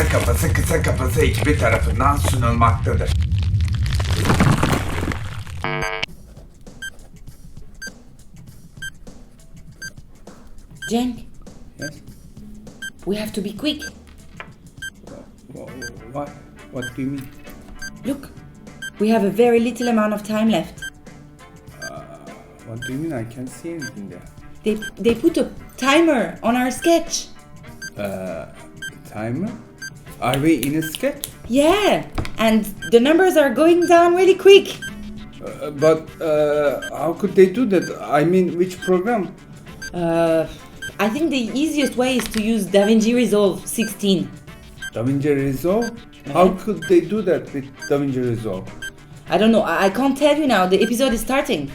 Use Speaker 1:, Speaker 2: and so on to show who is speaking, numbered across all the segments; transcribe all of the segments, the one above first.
Speaker 1: kısa kafası kısa kafası ekibi tarafından sunulmaktadır.
Speaker 2: Cenk,
Speaker 3: Yes.
Speaker 2: we have to be quick.
Speaker 3: Wha- What? What do you mean?
Speaker 2: Look, we have a very little amount of time left.
Speaker 3: What do you mean? I can't see anything there.
Speaker 2: They, they put a timer on our sketch.
Speaker 3: Uh, timer? Are we in a sketch?
Speaker 2: Yeah, and the numbers are going down really quick.
Speaker 3: Uh, but uh, how could they do that? I mean, which program?
Speaker 2: Uh, I think the easiest way is to use DaVinci Resolve 16.
Speaker 3: DaVinci Resolve? How could they do that with DaVinci Resolve?
Speaker 2: I don't know, I, I can't tell you now. The episode is starting.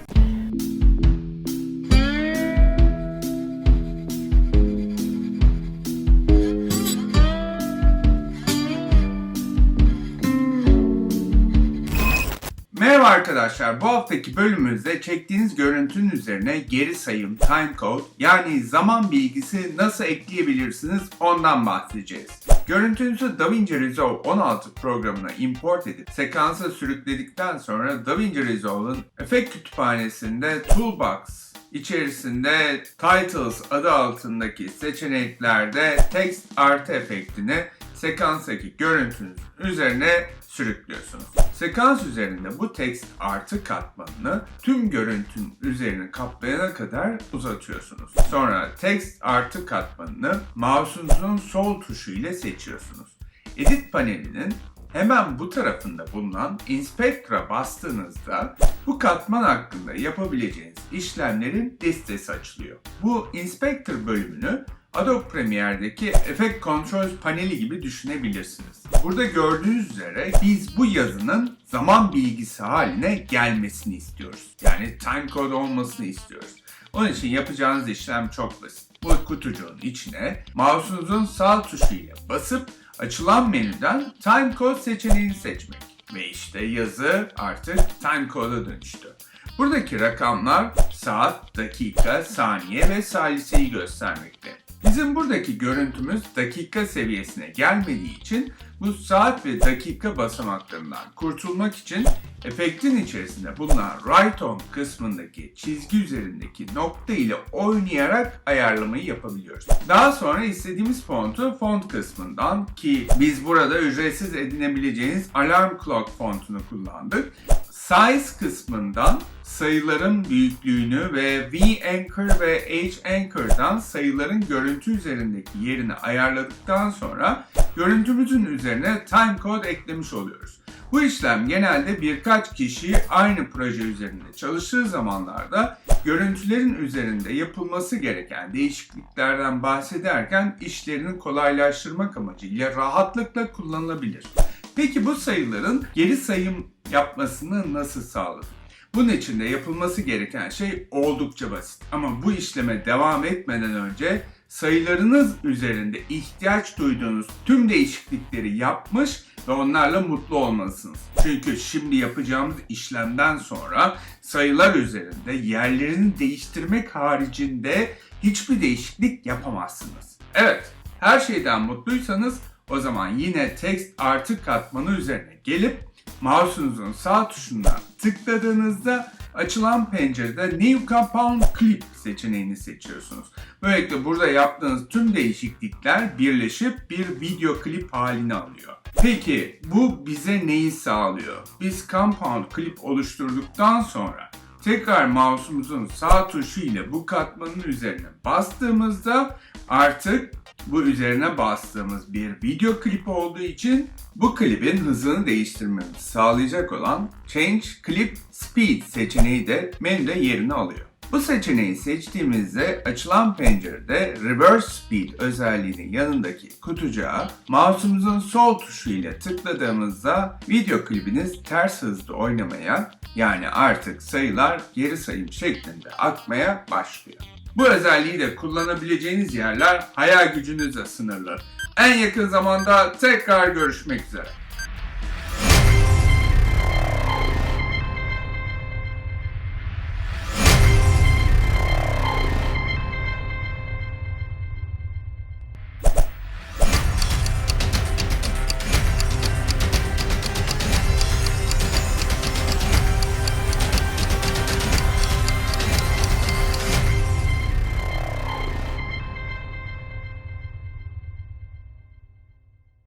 Speaker 1: Arkadaşlar. Bu haftaki bölümümüzde çektiğiniz görüntünün üzerine geri sayım, timecode yani zaman bilgisi nasıl ekleyebilirsiniz ondan bahsedeceğiz. Görüntünüzü DaVinci Resolve 16 programına import edip sekansa sürükledikten sonra DaVinci Resolve'ın efekt kütüphanesinde Toolbox içerisinde Titles adı altındaki seçeneklerde text artı efektini sekanstaki görüntünüz üzerine sürüklüyorsunuz. Sekans üzerinde bu text artı katmanını tüm görüntünün üzerini kaplayana kadar uzatıyorsunuz. Sonra text artı katmanını mouse'unuzun sol tuşu ile seçiyorsunuz. Edit panelinin hemen bu tarafında bulunan Inspector'a bastığınızda bu katman hakkında yapabileceğiniz işlemlerin listesi açılıyor. Bu Inspector bölümünü Adobe Premiere'deki Effect Controls paneli gibi düşünebilirsiniz. Burada gördüğünüz üzere biz bu yazının zaman bilgisi haline gelmesini istiyoruz. Yani timecode olmasını istiyoruz. Onun için yapacağınız işlem çok basit. Bu kutucuğun içine mouse'unuzun sağ tuşu ile basıp açılan menüden timecode seçeneğini seçmek. Ve işte yazı artık timecode'a dönüştü. Buradaki rakamlar saat, dakika, saniye ve saliseyi göstermekte. Bizim buradaki görüntümüz dakika seviyesine gelmediği için bu saat ve dakika basamaklarından kurtulmak için efektin içerisinde bulunan Right On kısmındaki çizgi üzerindeki nokta ile oynayarak ayarlamayı yapabiliyoruz. Daha sonra istediğimiz fontu font kısmından ki biz burada ücretsiz edinebileceğiniz Alarm Clock fontunu kullandık. Size kısmından sayıların büyüklüğünü ve V-Anchor ve H-Anchor'dan sayıların görüntü üzerindeki yerini ayarladıktan sonra görüntümüzün üzerine timecode eklemiş oluyoruz. Bu işlem genelde birkaç kişi aynı proje üzerinde çalıştığı zamanlarda görüntülerin üzerinde yapılması gereken değişikliklerden bahsederken işlerini kolaylaştırmak amacıyla rahatlıkla kullanılabilir. Peki bu sayıların geri sayım yapmasını nasıl sağladık? Bunun için de yapılması gereken şey oldukça basit. Ama bu işleme devam etmeden önce sayılarınız üzerinde ihtiyaç duyduğunuz tüm değişiklikleri yapmış ve onlarla mutlu olmalısınız. Çünkü şimdi yapacağımız işlemden sonra sayılar üzerinde yerlerini değiştirmek haricinde hiçbir değişiklik yapamazsınız. Evet, her şeyden mutluysanız o zaman yine text artı katmanı üzerine gelip mouse'unuzun sağ tuşundan tıkladığınızda açılan pencerede New Compound Clip seçeneğini seçiyorsunuz. Böylelikle burada yaptığınız tüm değişiklikler birleşip bir video klip halini alıyor. Peki bu bize neyi sağlıyor? Biz Compound Clip oluşturduktan sonra tekrar mouse'umuzun sağ tuşu ile bu katmanın üzerine bastığımızda artık bu üzerine bastığımız bir video klipi olduğu için bu klibin hızını değiştirmemizi sağlayacak olan Change Clip Speed seçeneği de menüde yerini alıyor. Bu seçeneği seçtiğimizde açılan pencerede Reverse Speed özelliğinin yanındaki kutucuğa mouse'umuzun sol tuşu ile tıkladığımızda video klibiniz ters hızda oynamaya yani artık sayılar geri sayım şeklinde akmaya başlıyor. Bu özelliği de kullanabileceğiniz yerler hayal gücünüzle sınırlı. En yakın zamanda tekrar görüşmek üzere.